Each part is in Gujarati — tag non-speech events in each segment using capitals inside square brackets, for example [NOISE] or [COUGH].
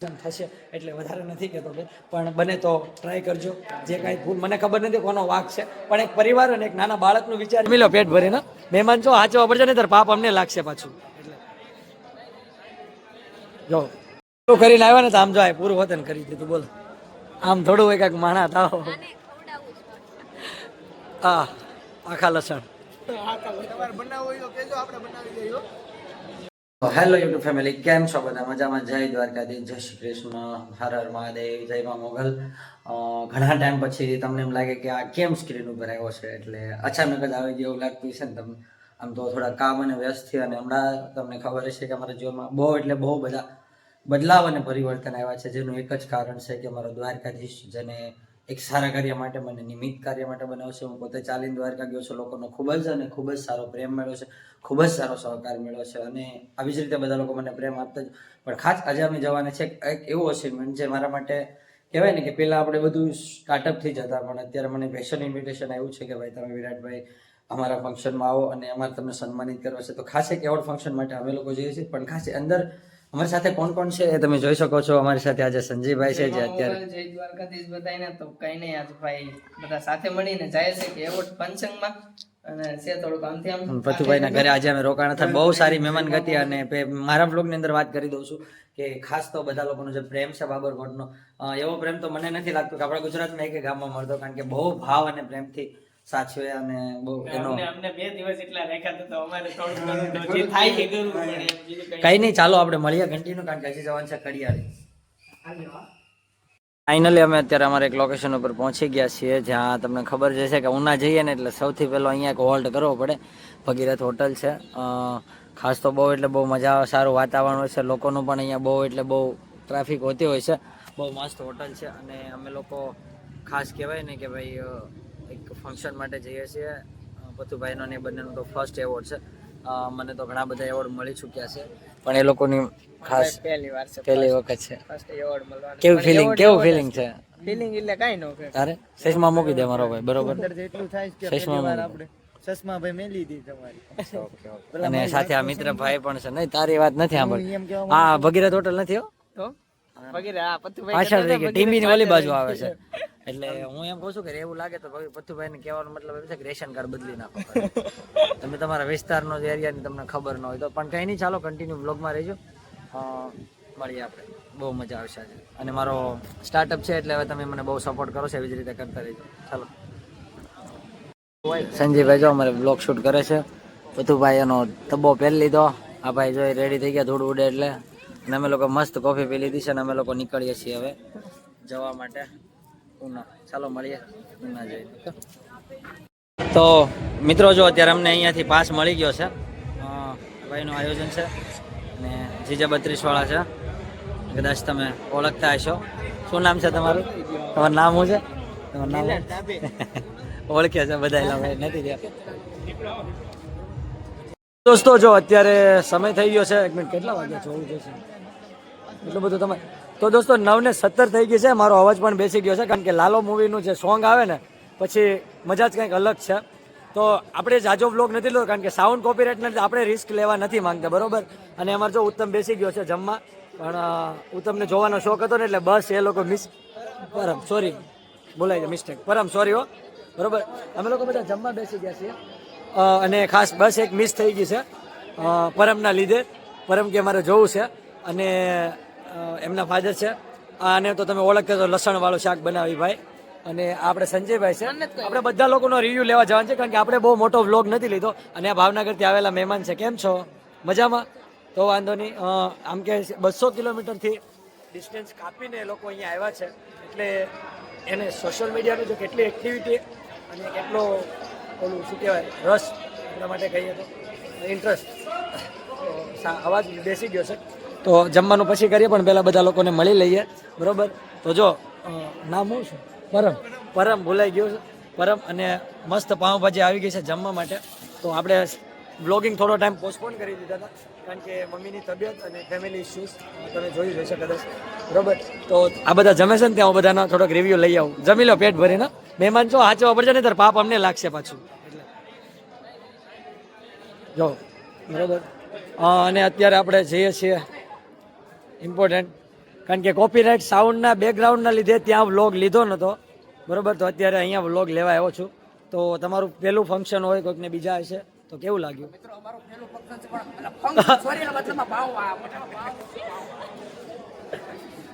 થશે એટલે વધારે નથી કહેતો કે પણ બને તો ટ્રાય કરજો. જે કાંઈ ભૂલ, મને ખબર નથી કોનો વાક છે, પણ એક પરિવાર અને એક નાના બાળકનું વિચાર મિલો પેટ ભરીને. મહેમાન છો, હાચવા પડશે ને તાર પાપ અમને લાગશે પાછું. એટલે. જો. પૂરું કરીને આવ્યા ને તો આમ જો પૂરું વતન કરી દીધું, બોલો. આમ થોડું હોય કાંઈક માણા થાવ. આ, આખા લસણ. હેલો યુટ્યુબ ફેમિલી, કેમ છો બધા? મજામાં? જય દ્વારકાધીશ, જય શ્રી કૃષ્ણ, હર હર મહાદેવ, જય મા મોગલ. ઘણા ટાઈમ પછી તમને એમ લાગે કે આ કેમ સ્ક્રીન ઉપર આવ્યો છે? એટલે અચાનક જ આવી ગયો એવું લાગતું છે ને તમને. આમ તો થોડા કામ અને વ્યસ્ત થયા અને હમણાં તમને ખબર હશે કે અમારા જીવનમાં બહુ એટલે બહુ બધા બદલાવ અને પરિવર્તન આવ્યા છે, જેનું એક જ કારણ છે કે અમારો દ્વારકાધીશ જેને એક સારા કાર્ય માટે મને, નિમિત્ત કાર્ય માટે બનાવશે. હું પોતે ચાલીને દ્વારકા ગયો છું. લોકોનો ખૂબ જ અને ખૂબ જ સારો પ્રેમ મળ્યો છે. ખૂબ જ સારો સહકાર મળ્યો છે. અને આવી જ રીતે બધા લોકો મને પ્રેમ આપતા જ પણ ખાસ આજે અમે જવાના છે એક એવું અસાઇનમેન્ટ જે મારા માટે કહેવાય ને કે પહેલાં આપણે બધું સ્ટાર્ટઅપથી જ જતા, પણ અત્યારે મને સ્પેશિયલ ઇન્વિટેશન આવ્યું છે કે ભાઈ તમે વિરાટભાઈ અમારા ફંક્શનમાં આવો અને અમારે તમને સન્માનિત કરવા છે. તો ખાસ એક એવોર્ડ ફંક્શન માટે અમે લોકો જઈએ છીએ. પણ ખાસ અંદર અમારી સાથે કોણ કોણ છે તમે જોઈ શકો છો. અમારી સાથે આજે સંજયભાઈ છે જે અત્યારે જય દ્વારકાધીશ બધાયને તો કઈ નહીં આજ ભાઈ બધા સાથે મળીને જાય છે કે એવોર્ડ પંચંગમાં. ઘરે આજે અમે રોકાણ હતા. બહુ સારી મહેમાન ગતિ અને મારા મારા બ્લોગની અંદર વાત કરી દઉં છું કે ખાસ તો બધા લોકોનો જે પ્રેમ છે બાબરકોટનો એવો પ્રેમ તો મને નથી લાગતો કે આપણા ગુજરાતમાં એક ગામમાં મળતો કારણ કે બહુ ભાવ અને પ્રેમથી સાચવે અને બહુ એનો અમને અમને બે દિવસ એટલા રાખ્યા તો અમારે થોડું જે થાય એ કરવું પડે કઈ નહીં. ચાલો આપણે મળીએ ઘંટીનું કારણ કે હજી જવાનું છે કડિયાળી. ફાઇનલી અમે અત્યારે અમારે એક લોકેશન ઉપર પહોંચી ગયા છીએ જ્યાં તમને ખબર જ છે કે ઉના જઈએ ને એટલે સૌથી પહેલો અહીંયા એક હોલ્ટ કરવો પડે. ભગીરથ હોટલ છે. ખાસ તો બહુ એટલે બહુ મજા આવે સારું વાતાવરણ હોય છે. લોકોનું પણ અહીંયા બહુ એટલે બહુ ટ્રાફિક હોતી હોય છે. બહુ મસ્ત હોટલ છે અને અમે લોકો ખાસ કહેવાય ને કે ભાઈ એક ફંક્શન માટે જઈએ છીએ. પથુભાઈનો ને બંનેનો તો ફર્સ્ટ એવોર્ડ છે. મને તો ઘણા બધા એવોર્ડ મળી ચૂક્યા છે. પણ એ લોકોની ખાસ પહેલી વાર છે. પહેલી વખત છે. ફર્સ્ટ એવોર્ડ મળવાનો કેવું ફીલિંગ કેવું ફીલિંગ છે? ફીલિંગ એટલે કાઈ ન કે તારે સચમાં મૂકી દે મારો ભાઈ બરોબર? જેટલું થાય છે સચમાં મૂકી આપણે ચશ્મા ભાઈ મેલી દી તમારી. અને સાથે આ મિત્ર ભાઈ પણ છે. નહીં તારી વાત નથી સાંભળ હા ભગીરથ હોટલ નથી હો? તો? આ પાછળ ગઈ ટીમીની ઓલી બાજુ આવે છે. એટલે હું એમ કહું છું કે એવું લાગે તો પથ્થુભાઈ ને કહેવાનો મતલબ એમ છે કે રેશન કાર્ડ બદલી નાખો તમે તમારા વિસ્તારનો જે એરિયાની તમને ખબર ન હોય તો. પણ કંઈ નહીં ચાલો કન્ટિન્યુ બ્લોગમાં રહેજો. મળીએ આપણે. બહુ મજા આવશે આજે. અને મારો સ્ટાર્ટઅપ છે એટલે હવે તમે મને બહુ સપોર્ટ કરો છો એવી જ રીતે કરતા રહેજો. ચાલો. સંજયભાઈ જો અમારે બ્લોગ શૂટ કરે છે. પથુભાઈ એનો તબ્બો પહેરી લીધો. આ ભાઈ જો રેડી થઈ ગયા થોડું ઉડે એટલે. અને અમે લોકો મસ્ત કોફી પી લીધી છે અને અમે લોકો નીકળીએ છીએ હવે જવા માટે ઉના. ચાલો મળીએ ઉના જઈએ તો મિત્રો જો અત્યારે અમને અહીંયાથી પાસ મળી ગયો છે. ભાઈનું આયોજન છે અને જીજા બત્રીસવાળા છે. કદાચ તમે ઓળખતા હશો. શું નામ છે તમારું? તમારું નામ શું છે? તમારું નામ [LAUGHS] ઓળખ્યા છે બધા નથી રહ્યા દોસ્તો, જો અત્યારે સમય થઈ ગયો છે, એક મિનિટ, કેટલા વાગ્યા જોવું જશે એટલું બધું તમે તો દોસ્તો નવ ને સત્તર થઈ ગઈ છે, મારો અવાજ પણ બેસી ગયો છે, કારણ કે લાલો મૂવીનું જે સોંગ આવે ને, પછી મજા જ કંઈક અલગ છે. તો આપણે જાજો બ્લોગ નથી લીધો, કારણ કે સાઉન્ડ કોપીરાઇટ નથી આપણે રિસ્ક લેવા નથી માંગતા, બરોબર? અને અમારે જો ઉત્તમ બેસી ગયો છે જમવા, પણ ઉત્તમને જોવાનો શોખ હતો ને, એટલે બસ એ લોકો મિસ પરમ સોરી બોલાય મિસ્ટેક પરમ સોરી હો. બરોબર? અમે લોકો બધા જમવા બેસી ગયા છીએ. અને ખાસ બસ એક મિસ થઈ ગઈ છે. પરમના લીધે. પરમ કે મારે જોવું છે. અને એમના ફાધર છે. અને તો તમે ઓળખતા તો લસણવાળું શાક બનાવી ભાઈ. અને આપણે સંજયભાઈ છે. આપણે બધા લોકોનો રિવ્યુ લેવા જવાનું છે કારણ કે આપણે બહુ મોટો વ્લોગ નથી લીધો. અને આ ભાવનગરથી આવેલા મહેમાન છે. કેમ છો? મજામાં? તો વાંધો નહીં. આમ કે બસો કિલોમીટરથી ડિસ્ટન્સ કાપીને એ લોકો અહીંયા આવ્યા છે. એટલે એને સોશિયલ મીડિયાનું જો કેટલી એક્ટિવિટી અને કેટલો ઓલું શું કહેવાય, રસ એટલા માટે કહીએ તો ઇન્ટરેસ્ટ અવાજ બેસી ગયો છે. તો જમવાનું પછી કરીએ, પણ પહેલાં બધા લોકોને મળી લઈએ. બરોબર? તો જો નામ હું છું? પરમ. પરમ ભૂલાઈ ગયું છે. પરમ અને મસ્ત પાઉંભાજી આવી ગઈ છે જમવા માટે. તો આપણે બ્લોગિંગ થોડો ટાઈમ પોસ્ટપોન કરી દીધા હતા, કારણ કે મમ્મીની તબિયત અને ફેમિલી ઇસ્યુઝ તમે જોઈ જશે કદાચ. બરોબર? તો આ બધા જમે છે ને ત્યાં હું બધાનો થોડોક રિવ્યૂ લઈ આવું. જમી લો, પેટ ભરીને. મહેમાન છો હાચવા પડશે ને તાર પાપ અમને લાગશે પાછું. જો, બરોબર. અને અત્યારે આપણે જઈએ છીએ ઇમ્પોર્ટન્ટ કારણ કે કોપીરાઇટ સાઉન્ડના બેકગ્રાઉન્ડના લીધે ત્યાં વ્લોગ લીધો નહોતો બરોબર, તો અત્યારે અહીંયા વ્લોગ લેવા આવ્યો છું. તો તમારું પહેલું ફંક્શન હોય, કોઈકને બીજા હશે, તો કેવું લાગ્યું?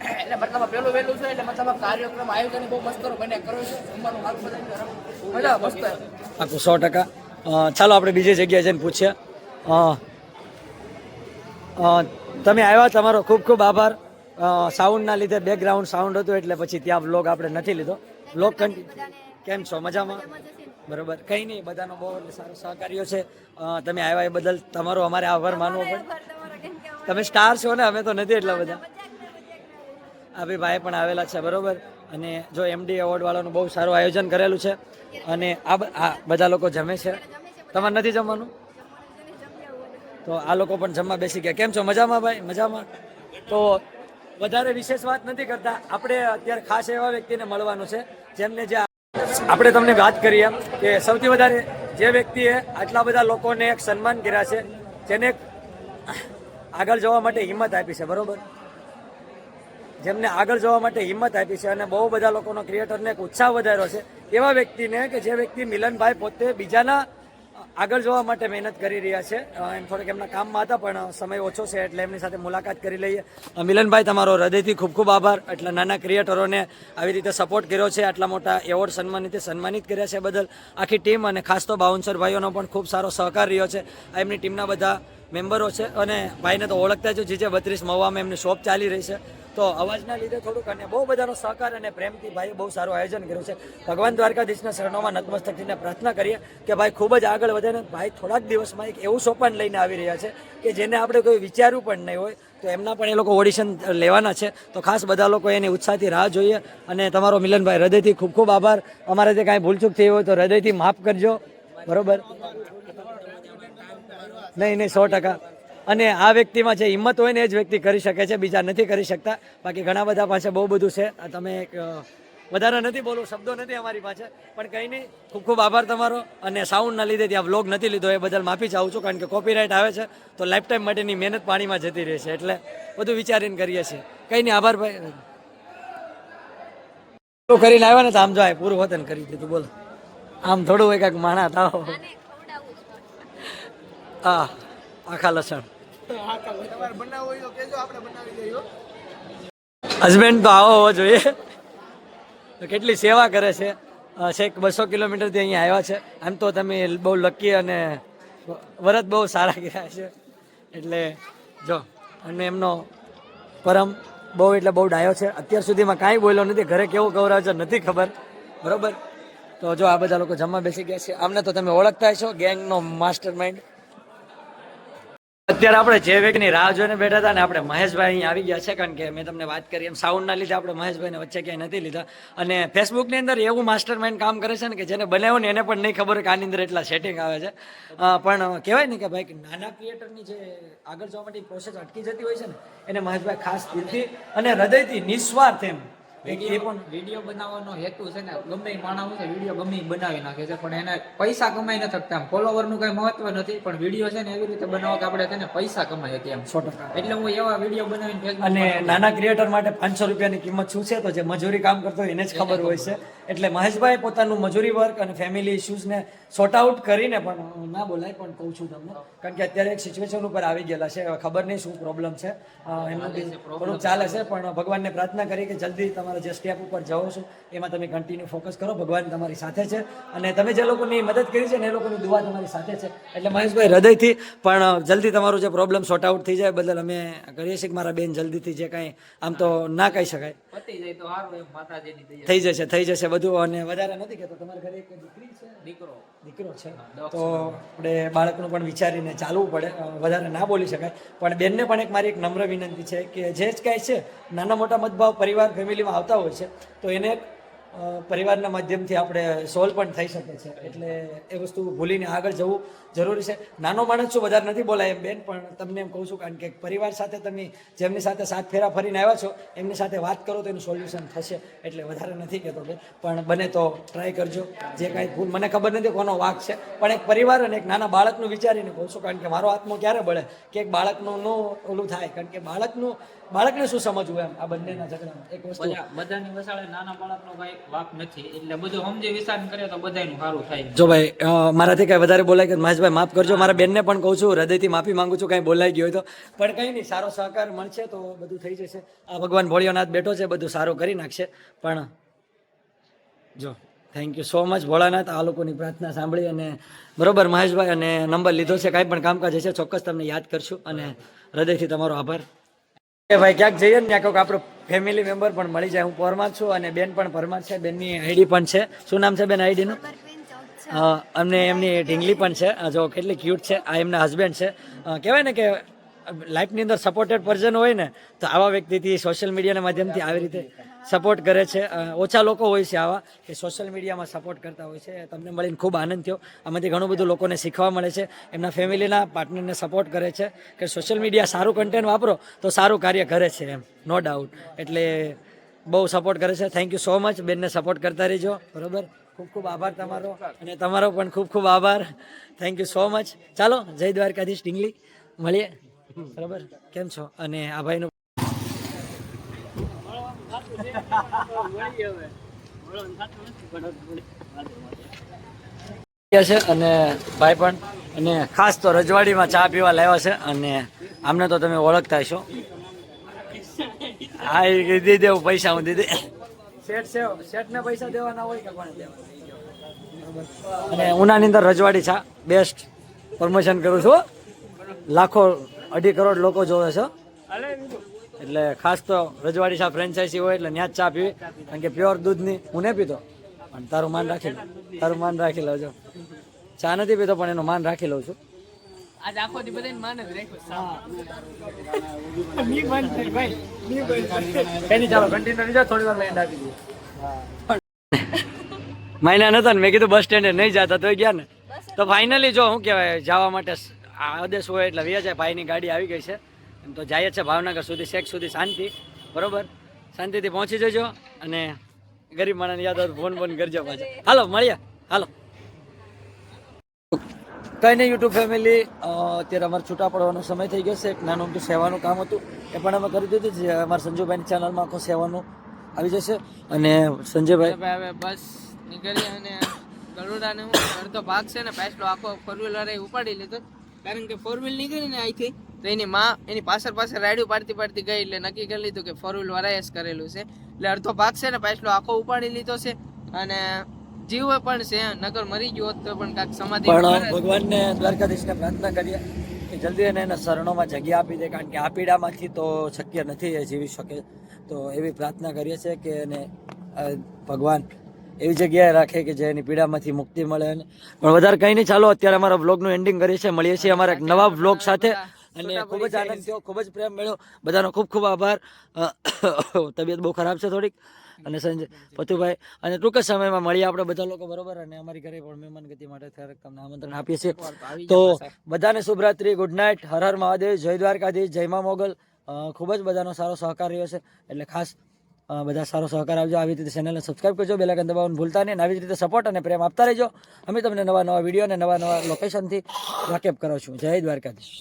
એટલે મતલબ પેલું વહેલું છે એટલે મતલબ કાર્યક્રમ આયોજન બહુ મસ્ત કરો બને કરો છે. જમવાનું હાલ બધા મજા મસ્ત. આખું સો ટકા. ચાલો આપણે બીજી જગ્યાએ જઈને પૂછીએ. તમે આવ્યા તમારો ખૂબ ખૂબ આભાર. સાઉન્ડના લીધે બેકગ્રાઉન્ડ સાઉન્ડ હતું એટલે પછી ત્યાં બ્લોગ આપણે નથી લીધો. બ્લોગ કેમ છો? મજામાં? બરોબર. કંઈ નહીં બધાનો બહુ એટલે સારો સહકાર્યો છે. તમે આવ્યા એ બદલ તમારો અમારે આભાર માનવો પડે. તમે સ્ટાર છો ને અમે તો નથી એટલા બધા. આ ભાઈ પણ આવેલા છે, બરોબર? અને જો એમડી એવોર્ડ વાળાનું બહુ સારું આયોજન કરેલું છે, અને આ બધા લોકો જમે છે. તમારે નથી જમવાનું? તો આ લોકો પણ જમવા બેસી ગયા. કેમ છો? મજામાં ભાઈ? મજામાં? તો વધારે વિશેષ વાત નથી કરતા. આપણે અત્યારે ખાસ એવા વ્યક્તિને મળવાનું છે, જેમને જે આપણે તમને વાત કરીએ કે સૌથી વધારે જે વ્યક્તિએ આટલા બધા લોકોને એક સન્માન કર્યા છે, જેને આગળ જવા માટે હિંમત આપી છે, બરોબર? જેમને આગળ જવા માટે હિંમત આપી છે અને બહુ બધા લોકોનો ક્રિએટરને એક ઉત્સાહ વધાર્યો છે, એવા વ્યક્તિને કે જે વ્યક્તિ મિલનભાઈ પોતે બીજાના આગળ જવા માટે મહેનત કરી રહ્યા છે. એમ થોડેક એમના કામમાં હતા, પણ સમય ઓછો છે એટલે એમની સાથે મુલાકાત કરી લઈએ. મિલનભાઈ, તમારો હૃદયથી ખૂબ ખૂબ આભાર. એટલે નાના ક્રિએટરોને આવી રીતે સપોર્ટ કર્યો છે, આટલા મોટા એવોર્ડ સન્માનિત સન્માનિત કર્યા છે બદલ. આખી ટીમ અને ખાસ તો બાઉન્સર ભાઈઓનો પણ ખૂબ સારો સહકાર રહ્યો છે. એમની ટીમના બધા મેમ્બરો છે અને ભાઈને તો ઓળખતા જ જીજે બત્રીસ મવામાં એમની શોપ ચાલી રહી છે. તો અવાજના લીધે થોડુંક અને બહુ બધાનો સહકાર અને પ્રેમથી ભાઈએ બહુ સારું આયોજન કર્યું છે. ભગવાન દ્વારકાધીશના શરણોમાં નતમસ્તક થઈને પ્રાર્થના કરીએ કે ભાઈ ખૂબ જ આગળ વધે ને ભાઈ થોડાક દિવસમાં એક એવું સોપાન લઈને આવી રહ્યા છે કે જેને આપણે કોઈ વિચાર્યું પણ નહીં હોય, તો એમના પણ એ લોકો ઓડિશન લેવાના છે. તો ખાસ બધા લોકો એની ઉત્સાહથી રાહ જોઈએ અને તમારો મિલનભાઈ, હૃદયથી ખૂબ ખૂબ આભાર. અમારે જે કાંઈ ભૂલચૂક થઈ હોય તો હૃદયથી માફ કરજો. બરોબર? નહીં નહીં, સો ટકા. અને આ વ્યક્તિમાં જે હિંમત હોય ને એ જ વ્યક્તિ કરી શકે છે, બીજા નથી કરી શકતા. બાકી ઘણા બધા પાસે બહુ બધું છે. તમે વધારે નથી બોલું શબ્દો નથી અમારી પાસે. પણ કંઈ નહીં, ખૂબ ખૂબ આભાર તમારો. અને સાઉન્ડના લીધે ત્યાં વ્લોગ નથી લીધો, એ બદલ માફી ચાહું છું, કારણ કે કોપીરાઇટ આવે છે, તો લાઈફ ટાઈમ માટેની મહેનત પાણીમાં જતી રહે છે. એટલે બધું વિચારીને કરીએ છીએ. કંઈ નહીં, આભાર ભાઈ. કરીને આવ્યા ને તો આમ જો પૂરું વતન કરી દીધું, બોલો. આમ થોડું હોય કાંઈક માણા થાવ હા આખા લસણ. હસબન્ડ તો આવો હોવો જોઈએ. તો કેટલી સેવા કરે છે. છેક બસો કિલોમીટરથી અહીંયા આવ્યા છે. આમ તો તમે બહુ લકી અને વરત બહુ સારા ગયા છે. એટલે જો અને એમનો પરમ બહુ એટલે બહુ ડાયો છે. અત્યાર સુધીમાં કાંઈ બોલ્યો નથી. ઘરે કેવું ગૌરવ છે નથી ખબર. બરોબર? તો જો આ બધા લોકો જમવા બેસી ગયા છે. આમને તો તમે ઓળખતા છો ગેંગનો માસ્ટર માઇન્ડ અત્યારે આપણે જે વેગની રાહ જોઈને બેઠા હતા ને આપણે મહેશભાઈ અહીંયા આવી ગયા છે, કારણ કે મેં તમને વાત કરી એમ સાઉન્ડના લીધે આપણે મહેશભાઈને વચ્ચે ક્યાંય નથી લીધા. અને ફેસબુકની અંદર એવું માસ્ટર માઇન્ડ કામ કરે છે ને કે જેને બનાવ્યું ને એને પણ નહીં ખબર કે આની અંદર એટલા સેટિંગ આવે છે. પણ કહેવાય ને કે ભાઈ નાના ક્રિએટરની જે આગળ જવા માટે પ્રોસેસ અટકી જતી હોય છે ને, એને મહેશભાઈ ખાસ દિલથી અને હૃદયથી નિસ્વાર્થ એમ વીડિયો બનાવવાનો હેતુ છે ને ગમે માણસ છે વીડિયો ગમે બનાવી નાખે છે પણ એને પૈસા કમાઈ નથી શકતા ફોલોવરનું કઈ મહત્વ નથી પણ વીડિયો છે ને એવી રીતે બનાવો કે આપણે તેને પૈસા કમાઈ શકીએ એમ. સો એટલે હું એવા વીડિયો બનાવીને અને નાના ક્રિએટર માટે પાંચસો રૂપિયાની કિંમત શું છે? તો જે મજૂરી કામ કરતો હોય એને જ ખબર હોય છે. એટલે મહેશભાઈ પોતાનું મજૂરી વર્ક અને ફેમિલી ઇશ્યુઝને સોર્ટ આઉટ કરીને પણ ના બોલાય પણ કહું છું તમને. કારણ કે અત્યારે એક સિચ્યુએશન ઉપર આવી ગયેલા છે ખબર નહીં શું પ્રોબ્લેમ છે. એમાં એમનું બી થોડુંક ચાલે છે પણ ભગવાનને પ્રાર્થના કરી કે જલ્દી તમારા જે સ્ટેપ ઉપર જાઓ છો એમાં તમે કન્ટિન્યુ ફોકસ કરો. ભગવાન તમારી સાથે છે અને તમે જે લોકોની મદદ કરી છે ને એ લોકોની દુઆ તમારી સાથે છે. એટલે મહેશભાઈ હૃદયથી પણ જલ્દી તમારું જે પ્રોબ્લેમ સોર્ટ આઉટ થઈ જાય બદલ અમે કરીએ છીએ કે મારા બેન જલ્દીથી જે કાંઈ આમ તો ના કહી શકાય. થઈ જશે થઈ જશે. બધું અને વધારે નથી કહેતો. તમારા ઘરે એક દીકરી છે? દીકરો. દીકરો છે. તો આપણે બાળકનું પણ વિચારીને ચાલવું પડે. વધારે ના બોલી શકાય. પણ બેનને પણ એક મારી એક નમ્ર વિનંતી છે કે જે જ કાંઈ છે નાના મોટા મતભાવ પરિવાર ફેમિલીમાં આવતા હોય છે તો એને પરિવારના માધ્યમથી આપણે સોલ્વ પણ થઈ શકે છે. એટલે એ વસ્તુ ભૂલીને આગળ જવું જરૂરી છે. નાનો માણસ છું, વધારે નથી બોલાય એમ બેન, પણ તમને એમ કહું છું, કારણ કે પરિવાર સાથે તમે જેમની સાથે સાત ફેરા ફરીને આવ્યા છો, એમની સાથે વાત કરો તો એનું સોલ્યુશન થશે. એટલે વધારે નથી કહેતો બેન, પણ બને તો ટ્રાય કરજો. જે કાંઈ ભૂલ, મને ખબર નથી કોનો વાક છે, પણ એક પરિવાર અને એક નાના બાળકનું વિચારીને કહું છું, કારણ કે મારો આત્મો ક્યારે બળે? કે એક બાળકનું નું ઓલું થાય, કારણ કે બાળકનું બાળકને શું સમજવું એમ? આ બંનેના ઝઘડામાં. એક વસ્તુ. બધાની વસાળે નાના બાળકનો કઈ વાક નથી. એટલે બધું સમજે વિચાર કરે તો બધાનું સારું થાય જો ભાઈ મારાથી કઈ વધારે બોલાય કે મહેશભાઈ માફ કરજો. મારા બેનને પણ કહું છું હૃદયથી માફી માંગુ છું કાંઈ બોલાઈ ગયો તો. પણ કંઈ નહીં સારો સહકાર મળશે તો બધું થઈ જશે. આ ભગવાન ભોળિયોનાથ બેઠો છે બધું સારું કરી નાખશે. પણ જો thank you so much Bholanath. આ લોકોની પ્રાર્થના સાંભળી અને બરોબર મહેશભાઈ અને નંબર લીધો છે કાંઈ પણ કામકાજ હશે ચોક્કસ તમને યાદ કરશું. અને હૃદયથી તમારો આભાર. ભાઈ ક્યાંક જઈએ ને ક્યાંક આપણો ફેમિલી મેમ્બર પણ મળી જાય. હું પરમાર છું અને બેન પણ પરમાર છે. બેનની આઈડી પણ છે. શું નામ છે બેન આઈડીનું? અમને એમની ઢીંગલી પણ છે. જો કેટલી ક્યુટ છે. આ એમના હસબન્ડ છે. કહેવાય ને કે લાઈફની અંદર સપોર્ટેડ પર્સન હોય ને તો આવા વ્યક્તિથી સોશિયલ મીડિયાના માધ્યમથી આવી રીતે સપોર્ટ કરે છે. ઓછા લોકો હોય છે આવા કે સોશિયલ મીડિયામાં સપોર્ટ કરતા હોય છે. તમને મળીને ખૂબ આનંદ થયો. આમાંથી ઘણું બધું લોકોને શીખવા મળે છે. એમના ફેમિલીના પાર્ટનરને સપોર્ટ કરે છે કે સોશિયલ મીડિયા સારું કન્ટેન્ટ વાપરો તો સારું કાર્ય કરે છે એમ. નો ડાઉટ એટલે બહુ સપોર્ટ કરે છે. થેન્ક યુ સો મચ બેનને સપોર્ટ કરતા રહેજો. બરોબર? ખૂબ ખૂબ આભાર તમારો. અને તમારો પણ ખૂબ ખૂબ આભાર. થેન્ક યુ સો મચ ચાલો, જય દ્વારકાધીશ ઢીંગલી. મળીએ. બરાબર? કેમ છો? અને આ ભાઈનું છે અને ભાઈ પણ અને ખાસ તો રજવાડીમાં ચા પીવા લાવ્યા છે અને આમને તો તમે ઓળખતા હશો. હા એ દીધી દેવું પૈસા હું દીધી શેઠ છે શેઠને પૈસા દેવાના હોય કે કોને દેવાના? અને ઉનાની અંદર રજવાડી ચા બેસ્ટ પ્રમોશન કરું છું લાખો અઢી કરોડ લોકો જોવે છે. એટલે ખાસ તો રજવાડી ચા ફ્રેન્ચાઇઝી હોય એટલે ત્યાં જ ચા પીવી. કારણ કે પ્યોર દૂધની હું નહીં પીતો. પણ તારું માન રાખી લો. તારું માન રાખી લઉં છું ચા નથી પીતો પણ એનું માન રાખી લઉં છું. આજ આખો દી બધાને માન જ રાખ્યો. ચાલો કન્ટિન્યુ લીધો થોડી વાર એન્ડ આપી દઈએ. મહિના નતા ને મેં કીધું બસ સ્ટેન્ડે નહીં જતા તો ગયા ને. તો ફાઇનલી જો શું કહેવાય જવા માટે આ આદેશ હોય એટલે વ્યાજ ભાઈની ગાડી આવી ગઈ છે. એમ તો જાય છે ભાવનગર સુધી શેખ સુધી શાંતિ. બરોબર? શાંતિથી પહોંચી જજો અને ગરીબ માણસને યાદ આવે ફોન ફોન કરજો પાછા. હાલો, મળીએ. હાલો. કઈ નહીં યુટ્યુબ ફેમિલી અત્યારે અમારે છૂટા પડવાનો સમય થઈ ગયો છે. એક નાનું અમથું સેવાનું કામ હતું. એ પણ અમે કરી દીધું છે. અમારા સંજુભાઈની ચેનલમાં આખું સેવાનું આવી જશે. અને સંજયભાઈ હવે બસ નીકળી અને ગરુડાને હું અડધો ભાગ છે ને, પાછલો આખો ફોર વ્હીલર ઉપાડી લીધો. કારણ કે ફોર વ્હીલ નીકળી ને અહીંથી તો એની માં એની પાછળ પાછળ રાયડું પાડતી પાડતી ગઈ એટલે નક્કી કરી લીધું કે ફોર વ્હીલ વાળાએ જ કરેલું છે. એટલે અડધો ભાગ છે ને પાછલો આખો ઉપાડી લીધો છે અને જીવ પણ છે નકર મરી ગયો હોત તો પણ કાંઈક સમાધિ પણ. ભગવાનને દ્વારકાધીશને પ્રાર્થના કરીએ કે જલ્દી એને એના શરણોમાં જગ્યા આપી દે કારણ કે આ પીડામાંથી તો શક્ય નથી એ જીવી શકે. તો એવી પ્રાર્થના કરીએ છીએ કે એને ભગવાન એવી જગ્યાએ રાખે કે જે એની પીડામાંથી મુક્તિ મળે અને પણ વધારે કંઈ નહીં. ચાલો અત્યારે અમારા બ્લોગનું એન્ડિંગ કરીએ છીએ. મળીએ છીએ અમારા એક નવા વ્લોગ સાથે. અને ખૂબ જ આનંદ થયો ખૂબ જ પ્રેમ મળ્યો. બધાનો ખૂબ ખૂબ આભાર. તબિયત બહુ ખરાબ છે થોડીક. અને સંજય પતુભાઈ અને ટૂંક જ સમયમાં મળીએ આપણે બધા લોકો બરોબર? અને અમારી ઘરે પણ મહેમાન ગતિ માટે ક્યારેક તમને આમંત્રણ આપીએ છીએ. તો બધાને શુભરાત્રી ગુડ નાઇટ હર હર મહાદેવ જય દ્વારકાધીશ જય મા મોગલ. ખૂબ જ બધાનો સારો સહકાર રહ્યો છે. એટલે ખાસ બધા સારો સહકાર આપજો. આવી રીતે ચેનલને સબસ્ક્રાઈબ કરજો બેલાકન દબાવવાનું ભૂલતા નહીં. આવી રીતે સપોર્ટ અને પ્રેમ આપતા રહેજો. અમે તમને નવા નવા વીડિયો અને નવા નવા લોકેશનથી વાકેફ કરો છું જય દ્વારકાધીશ.